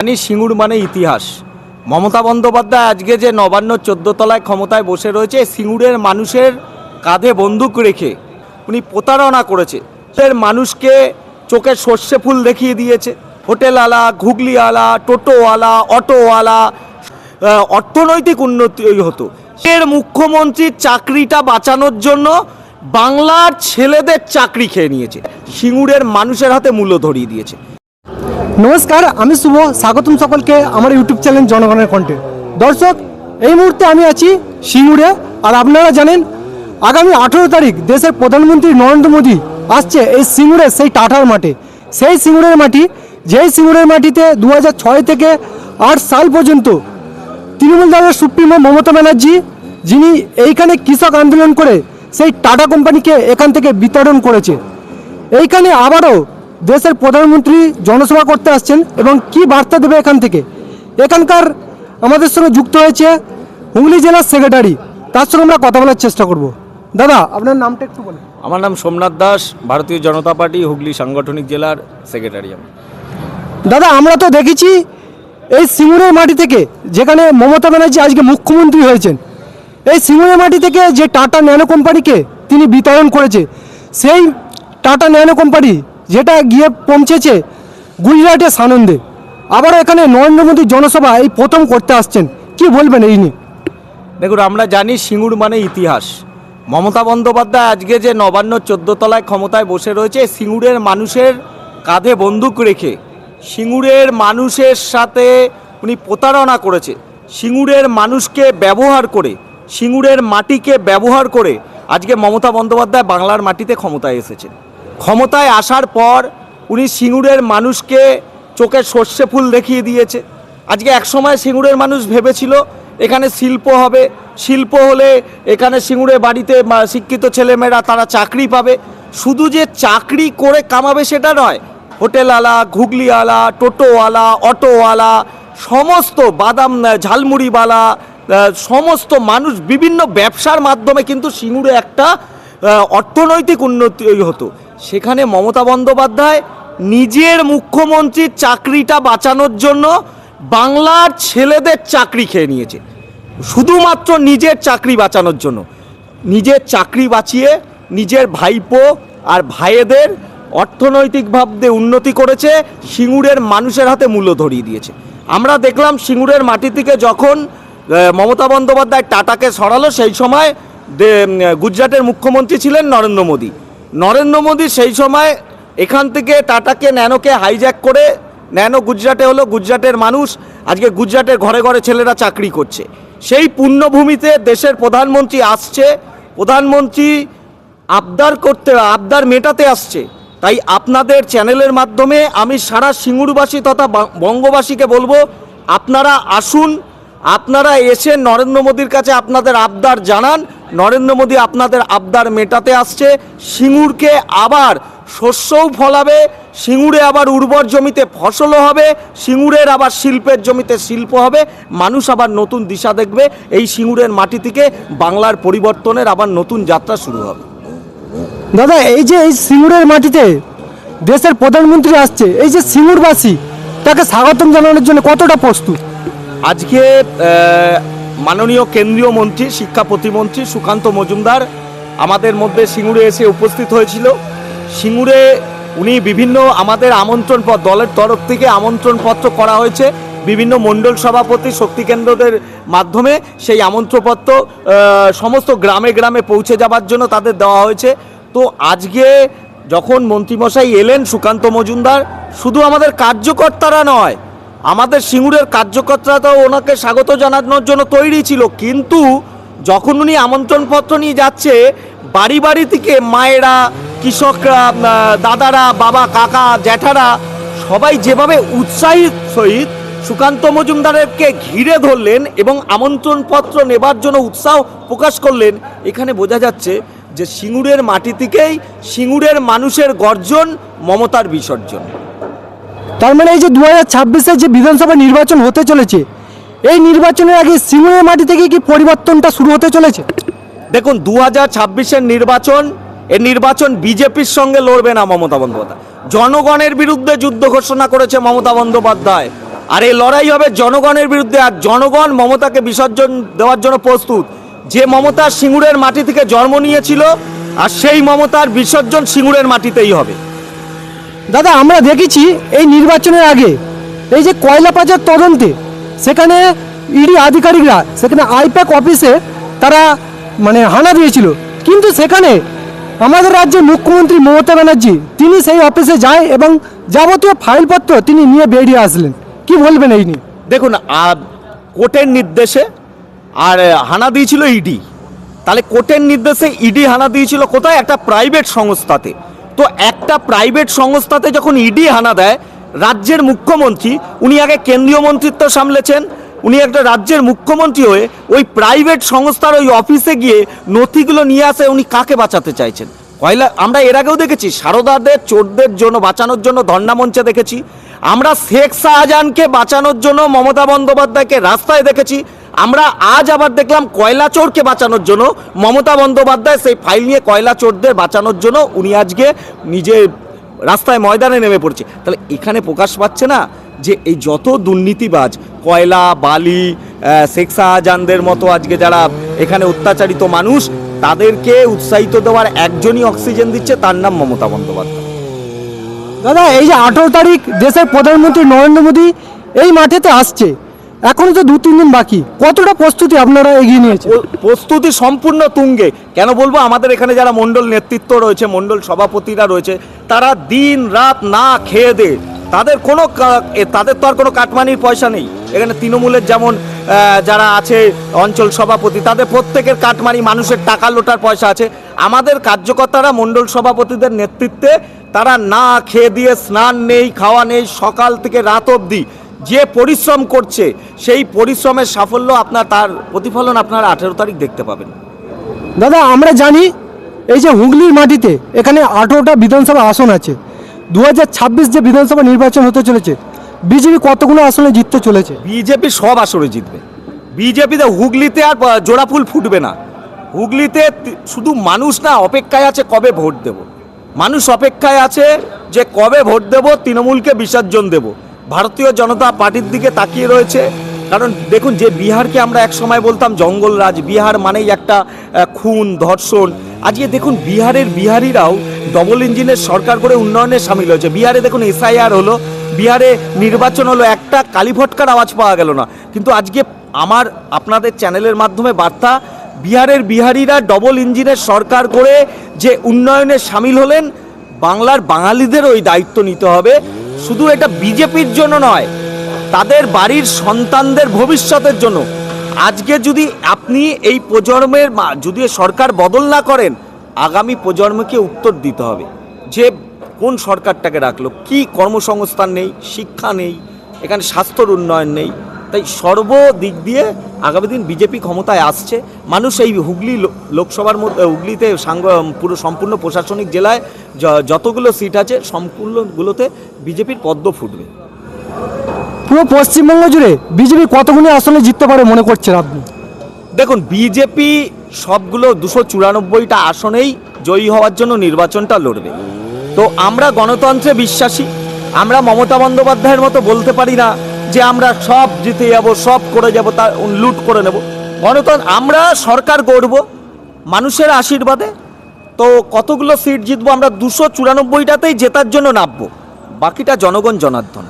জানি সিঙ্গুর মানে ইতিহাস। মমতা বন্দ্যোপাধ্যায় আজকে যে নবান্ন তলায় ক্ষমতায় বসে রয়েছে, সিঙ্গুরের মানুষের কাঁধে বন্দুক রেখে উনি প্রতারণা করেছে। এর মানুষকে চোখে সর্ষে ফুল দেখিয়ে দিয়েছে। হোটেল হোটেলওয়ালা, ঘুগলিওয়ালা, টোটোওয়ালা, অটোওয়ালা অর্থনৈতিক উন্নতি হতো। এর মুখ্যমন্ত্রীর চাকরিটা বাঁচানোর জন্য বাংলার ছেলেদের চাকরি খেয়ে নিয়েছে। সিঙ্গুরের মানুষের হাতে মূল্য ধরিয়ে দিয়েছে। নমস্কার, আমি শুভ, স্বাগতম সকলকে আমার ইউটিউব চ্যানেল জনগণের কণ্ঠে। দর্শক, এই মুহূর্তে আমি আছি সিঙ্গুরে, আর আপনারা জানেন, আগামী আঠেরো তারিখ দেশের প্রধানমন্ত্রী নরেন্দ্র মোদী আসছে এই সিঙ্গুরে, সেই টাটার মাঠে। সেই সিঙ্গুরের মাটি, যেই সিঙ্গুরের মাটিতে দু ছয় থেকে আট সাল পর্যন্ত তৃণমূল দলের সুপ্রিমো মমতা ব্যানার্জি, যিনি এইখানে কৃষক আন্দোলন করে সেই টাটা কোম্পানিকে এখান থেকে বিতরণ করেছে। এইখানে আবারও দেশের প্রধানমন্ত্রী জনসভা করতে আসছেন এবং কি বার্তা দেবে এখান থেকে? এখানকার আমাদের সঙ্গে যুক্ত হয়েছে হুগলি জেলার সেক্রেটারি। তার সঙ্গে আমরা কথা বলার চেষ্টা করব। দাদা আপনার নামটা একটু বলেন। আমার নাম সোমনাথ দাস ভারতীয় জনতা পার্টি হুগলি সাংগঠনিক জেলার সেক্রেটারি আমি। দাদা আমরা তো দেখেছি এই সিঙ্গুরের মাটি থেকে যেখানে মমতা ব্যানার্জি আজকে মুখ্যমন্ত্রী হয়েছেন এই সিঙ্গুরের মাটি থেকে যে টাটা ন্যানো কোম্পানিকে তিনি বিতরণ করেছে সেই টাটা ন্যানো কোম্পানি যেটা গিয়ে পৌঁছেছে গুজরাটের সানন্দে। আবারও এখানে নরেন্দ্র মোদী জনসভা এই প্রথম করতে আসছেন। কি বলবেন এই নিয়ে? দেখুন, আমরা জানি সিঙ্গুর মানে ইতিহাস। মমতা বন্দ্যোপাধ্যায় আজকে যে নবান্ন তলায় ক্ষমতায় বসে রয়েছে, সিঙ্গুরের মানুষের কাঁধে বন্দুক রেখে, সিঙ্গুরের মানুষের সাথে উনি প্রতারণা করেছে, সিঙ্গুরের মানুষকে ব্যবহার করে, সিঙ্গুরের মাটিকে ব্যবহার করে আজকে মমতা বন্দ্যোপাধ্যায় বাংলার মাটিতে ক্ষমতায় এসেছেন। ক্ষমতায় আসার পর উনি সিঙ্গুরের মানুষকে চোখে সর্ষে ফুল দেখিয়ে দিয়েছে। আজকে একসময় সিঙ্গুরের মানুষ ভেবেছিল এখানে শিল্প হবে। শিল্প হলে এখানে সিঙ্গুরে বাড়িতে শিক্ষিত ছেলেমেয়েরা তারা চাকরি পাবে। শুধু যে চাকরি করে কামাবে সেটা নয়, হোটেলওয়ালা, ঘুগলিওয়ালা, টোটোওয়ালা, অটোওয়ালা, সমস্ত বাদাম ঝালমুড়িওয়ালা সমস্ত মানুষ বিভিন্ন ব্যবসার মাধ্যমে কিন্তু সিঙ্গুরে একটা অর্থনৈতিক উন্নতি হতো। সেখানে মমতা বন্দ্যোপাধ্যায় নিজের মুখ্যমন্ত্রীর চাকরিটা বাঁচানোর জন্য বাংলার ছেলেদের চাকরি খেয়ে নিয়েছে। শুধুমাত্র নিজের চাকরি বাঁচানোর জন্য। নিজের চাকরি বাঁচিয়ে নিজের ভাইপো আর ভাইয়েদের অর্থনৈতিকভাবে উন্নতি করেছে, সিঙ্গুরের মানুষের হাতে মূল্য ধরিয়ে দিয়েছে। আমরা দেখলাম সিঙ্গুরের মাটি থেকে যখন মমতা বন্দ্যোপাধ্যায় টাটাকে সরালো, সেই সময় গুজরাটের মুখ্যমন্ত্রী ছিলেন নরেন্দ্র মোদী। নরেন্দ্র মোদী সেই সময় এখান থেকে টাটাকে, ন্যানোকে হাইজ্যাক করে, ন্যানো গুজরাটে হলো গুজরাটের মানুষ, আজকে গুজরাটের ঘরে ঘরে ছেলেরা চাকরি করছে। সেই পুণ্যভূমিতে দেশের প্রধানমন্ত্রী আসছে, প্রধানমন্ত্রী আবদার করতে, আবদার মেটাতে আসছে। তাই আপনাদের চ্যানেলের মাধ্যমে আমি সারা সিঙ্গুরবাসী তথা বঙ্গবাসীকে বলব, আপনারা আসুন, আপনারা এসে নরেন্দ্র মোদীর কাছে আপনাদের আবদার জানান নরেন্দ্র মোদী আপনাদের আবদার মেটাতে আসছে সিঙ্গুরকে আবার শস্যও ফলাবে সিঙ্গুরে আবার উর্বর জমিতে ফসলও হবে সিঙ্গুরের আবার শিল্পের জমিতে শিল্প হবে মানুষ আবার নতুন দিশা দেখবে এই সিঙ্গুরের মাটি থেকে বাংলার পরিবর্তনের আবার নতুন যাত্রা শুরু হবে। দাদা এই যে এই সিঙ্গুরের মাটিতে দেশের প্রধানমন্ত্রী আসছে এই যে সিঙ্গুরবাসী তাকে স্বাগতম জানানোর জন্য কতটা প্রস্তুত? আজকে মাননীয় কেন্দ্রীয় মন্ত্রী শিক্ষা প্রতিমন্ত্রী সুকান্ত মজুমদার আমাদের মধ্যে সিঙ্গুরে এসে উপস্থিত হয়েছিল। সিঙ্গুরে উনি বিভিন্ন আমাদের আমন্ত্রণ পত্র দলের তরফ থেকে আমন্ত্রণ পত্র করা হয়েছে। বিভিন্ন মণ্ডল সভাপতি শক্তি কেন্দ্রদের মাধ্যমে সেই আমন্ত্রণপত্র আহ, সমস্ত গ্রামে গ্রামে পৌঁছে যাবার জন্য তাদের দেওয়া হয়েছে। তো আজকে যখন মন্ত্রীমশাই এলেন সুকান্ত মজুমদার শুধু আমাদের কার্যকর্তারা নয় আমাদের সিঙ্গুরের কার্যকর্তারাও ওনাকে স্বাগত জানানোর জন্য তৈরি ছিল, কিন্তু যখন উনি আমন্ত্রণপত্র নিয়ে যাচ্ছে, বাড়ি বাড়ি থেকে মায়েরা, কৃষকরা দাদারা, বাবা, কাকা, জ্যাঠারা, সবাই যেভাবে উৎসাহিত সহিত সুকান্ত মজুমদারকে ঘিরে ধরলেন এবং আমন্ত্রণপত্র নেবার জন্য উৎসাহ প্রকাশ করলেন, এখানে বোঝা যাচ্ছে যে সিঙ্গুরের মাটি থেকেই সিঙ্গুরের মানুষের গর্জন, মমতার বিসর্জন। তার মানে এই যে দু হাজার যে বিধানসভা নির্বাচন হতে চলেছে, এই নির্বাচনের আগে সিঙ্গুরের মাটি থেকে কি পরিবর্তনটা শুরু হতে চলেছে? দেখুন দু হাজার নির্বাচন এই নির্বাচন বিজেপির সঙ্গে লড়বে না মমতা বন্দ্যোপাধ্যায়। জনগণের বিরুদ্ধে যুদ্ধ ঘোষণা করেছে মমতা বন্দ্যোপাধ্যায়। আর এই লড়াই হবে জনগণের বিরুদ্ধে, আর জনগণ মমতাকে বিসর্জন দেওয়ার জন্য প্রস্তুত। যে মমতা সিঙ্গুরের মাটি থেকে জন্ম নিয়েছিল, আর সেই মমতার বিসর্জন সিঙ্গুরের মাটিতেই হবে। দাদা, আমরা দেখেছি এই নির্বাচনের আগে এই যে কয়লা পাচার তদন্তে সেখানে ইডি আধিকারিকরা, সেখানে আইপ্যাক অফিসে তারা মানে হানা দিয়েছিল। কিন্তু সেখানে আমাদের রাজ্যের মুখ্যমন্ত্রী মমতা ব্যানার্জি, তিনি সেই অফিসে যায় এবং যাবতীয় ফাইলপত্র তিনি নিয়ে বেরিয়ে আসলেন। কি বলবেন এই নিয়ে? দেখুন কোর্টের নির্দেশে আর হানা দিয়েছিল ইডি। তাহলে কোর্টের নির্দেশে ইডি হানা দিয়েছিল কোথায়? একটা প্রাইভেট সংস্থাতে। তো একটা প্রাইভেট সংস্থাতে যখন ইডি হানা দেয়, রাজ্যের মুখ্যমন্ত্রী, উনি আগে কেন্দ্রীয় মন্ত্রিত্ব সামলেছেন, উনি একটা রাজ্যের মুখ্যমন্ত্রী হয়ে ওই প্রাইভেট সংস্থার ওই অফিসে গিয়ে নথিগুলো নিয়ে আসে, উনি কাকে বাঁচাতে চাইছেন? কয়লা, আমরা এর আগেও দেখেছি, সারদাদের, চোরদের জন্য, বাঁচানোর জন্য ধর্ণা মঞ্চে দেখেছি। আমরা শেখ শাহজাহানকে বাঁচানোর জন্য মমতা বন্দ্যোপাধ্যায়কে রাস্তায় দেখেছি। আমরা আজ আবার দেখলাম কয়লা চোরকে বাঁচানোর জন্য মমতা বন্দ্যোপাধ্যায় সেই ফাইল নিয়ে কয়লা চোরদের বাঁচানোর জন্য উনি আজকে নিজে রাস্তায় ময়দানে নেমে পড়ছে। তাহলে এখানে প্রকাশ পাচ্ছে না যে এই যত দুর্নীতিবাজ কয়লা বালি আহ, শেখ শাহজাহানদের মতো আজকে যারা এখানে অত্যাচারিত মানুষ তাদেরকে উৎসাহিত দেওয়ার একজনই অক্সিজেন দিচ্ছে তার নাম মমতা বন্দ্যোপাধ্যায়। দাদা এই যে আঠেরো তারিখ দেশের প্রধানমন্ত্রী নরেন্দ্র মোদী এই মাঠেতে আসছে। এখনও তো দু তিন দিন বাকি। কতটা প্রস্তুতি আপনারা এগিয়ে নিয়েছেন? প- প্রস্তুতি সম্পূর্ণ তুঙ্গে। কেন বলব? আমাদের এখানে যারা মণ্ডল নেতৃত্ব রয়েছে, মণ্ডল সভাপতিরা রয়েছে, তারা দিন, রাত না খেয়ে দে। তাদের কোনো তাদের তো আর কোনো কাটমানির পয়সা নেই। এখানে তৃণমূলের যেমন যারা আছে, অঞ্চল সভাপতি, তাদের প্রত্যেকের কাটমানি, মানুষের টাকা লোটার পয়সা আছে। আমাদের কার্যকর্তারা, মণ্ডল সভাপতিদের নেতৃত্বে, তারা না খেয়ে দিয়ে স্নান নেই, খাওয়া নেই, সকাল থেকে রাত অবধি। যে পরিশ্রম করছে সেই পরিশ্রমের সাফল্য আপনার তার প্রতিফলন আপনারা আঠেরো তারিখ দেখতে পাবেন। দাদা আমরা জানি এই যে হুগলির মাটিতে এখানে আঠেরোটা বিধানসভা আসন আছে। দু যে বিধানসভা নির্বাচন হতে চলেছে বিজেপি কতগুলো আসনে জিততে চলেছে? বিজেপি সব আসনে জিতবে। বিজেপিতে হুগলিতে আর আহ, জোড়া ফুল ফুটবে না। হুগলিতে শুধু মানুষ না অপেক্ষায় আছে কবে ভোট দেব। মানুষ অপেক্ষায় আছে যে কবে ভোট দেব তৃণমূলকে বিসর্জন দেব। ভারতীয় জনতা পার্টির দিকে তাকিয়ে রয়েছে। কারণ দেখুন, যে বিহারকে আমরা এক সময় বলতাম জঙ্গলরাজ, বিহার মানেই একটা খুন, ধর্ষণ। আজকে দেখুন, বিহারের বিহারিরাও ডবল ইঞ্জিনের সরকার করে উন্নয়নে সামিল হয়েছে। বিহারে দেখুন এসআইআর হলো, বিহারে নির্বাচন হলো, একটা কালীভটকার আওয়াজ পাওয়া গেল না। কিন্তু আজকে আমার, আপনাদের চ্যানেলের মাধ্যমে বার্তা, বিহারের বিহারিরা ডবল ইঞ্জিনের সরকার করে যে উন্নয়নে সামিল হলেন, বাংলার বাঙালিদের ওই দায়িত্ব নিতে হবে। শুধু এটা বিজেপির জন্য নয়, তাদের বাড়ির সন্তানদের ভবিষ্যতের জন্য। আজকে যদি আপনি এই প্রজন্মের যদি সরকার বদল না করেন, আগামী প্রজন্মকে উত্তর দিতে হবে যে কোন সরকারটাকে রাখল, কি কর্মসংস্থান নেই, শিক্ষা নেই, এখানে স্বাস্থ্যর উন্নয়ন নেই তাই সর্বদিক দিয়ে আগামী দিন বিজেপি ক্ষমতায় আসছে। মানুষ এই হুগলি লোকসভার মধ্যে হুগলিতে সাংগ পুরো সম্পূর্ণ প্রশাসনিক জেলায় যতগুলো সিট আছে সম্পূর্ণগুলোতে বিজেপির পদ্ম ফুটবে। পুরো পশ্চিমবঙ্গ জুড়ে বিজেপি কতগুলো আসনে জিততে পারে মনে করছেন আপনি? দেখুন বিজেপি সবগুলো দুশো চুরানব্বইটা আসনেই জয়ী হওয়ার জন্য নির্বাচনটা লড়বে। তো আমরা গণতন্ত্রে বিশ্বাসী আমরা মমতা বন্দ্যোপাধ্যায়ের মতো বলতে পারি না যে আমরা সব জিতে যাব, সব করে যাব, তা লুট করে নেব। গণতন্ত্র আমরা সরকার গড়ব মানুষের আশীর্বাদে, তো কতগুলো সিট জিতবো আমরা দুশো চুরানব্বইটাতেই জেতার জন্য নামবো। বাকিটা জনগণ জনার্দন।